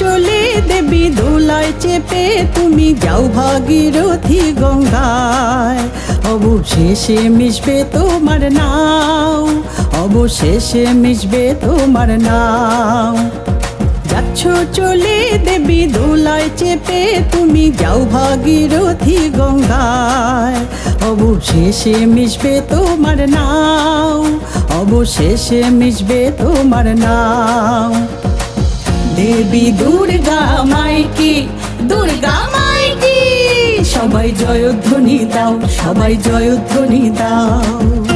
চলে দেবী দোলায় চেপে, তুমি যাও ভাগীরথী গঙ্গায়। অবশেষে মিশবে তোমার নাও, অবশেষে মিশবে তোমার নাও। যাচ্ছ চলে দেবী দোলায় চেপে, তুমি যাও ভাগীরথী গঙ্গায়। অবশেষে মিশবে তোমার নাও, অবশেষে মিশবে তোমার নাও। দেবী দুর্গা মাইকি দুর্গা মাইকি সবাই জয়ধ্বনি দাও সবাই জয়ধ্বনি দাও।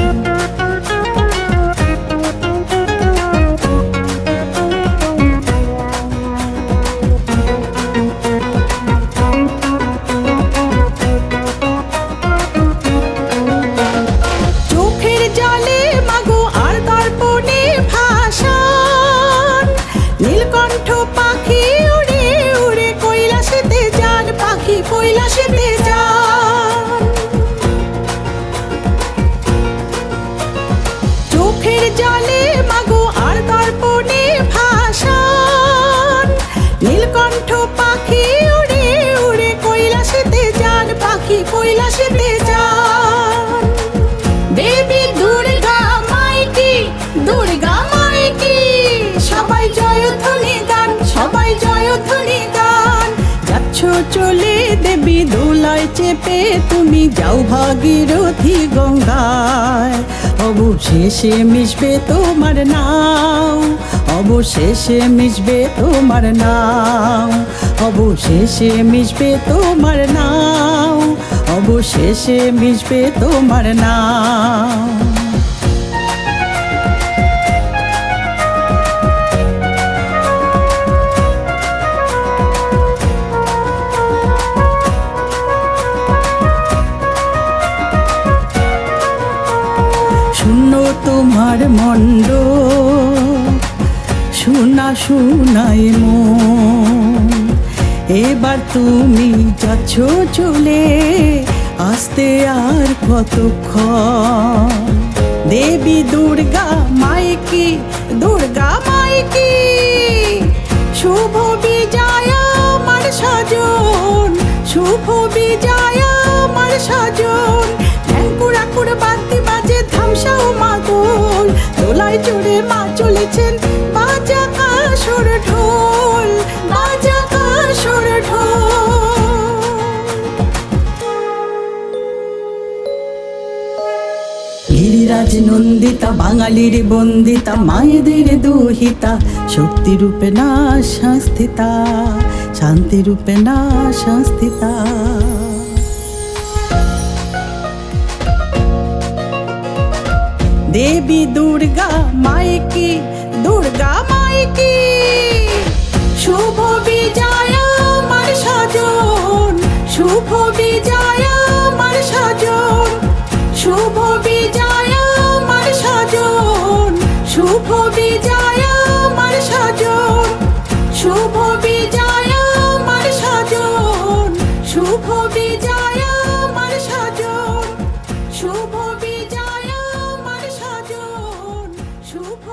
দেবী দুর্গা মাইকি দুর্গা মাইকি, সবাই জয়ধ্বনি গান, সবাই জয়ধ্বনি গান। যাচ্ছ চলে দেবী দোলায় চেপে, তুমি যাও ভাগীরথী গঙ্গায়। অবশেষে মিশবে তোমার নাও অবশেষে মিশবে তোমার নাও অবশেষে মিশবে তোমার নাও অবশেষে মিশবে তোমার নাও শূন্য তোমার মন্ড শোনা শোনায় মন। এবার তুমি যাচ্ছ চলে আসতে আর কতক্ষণ? দেবী দুর্গা মাইকি দুর্গা মাইকি, শুভ বিজয় আমার সাজন শুভ বিজয় আমার সাজন ঠ্যাঙ্কুরা কুড়ে রাজ নন্দিতা, বাঙালির বন্দিতা, মায়েদের দুহিতা, শক্তিরূপে না শাস্তিতা শান্তি রূপে না শাস্তিতা। দেবী দুর্গা মাইকি দুর্গা মাইকি, শুভ বিজয় আমার সাজন শুভ বিজয় শুভ বিজয় আমার সাজন, শুভ বিজয় আমার সাজন, শুভ বিজয় আমার সাজন, শুভ বিজয় আমার সাজন, শুভ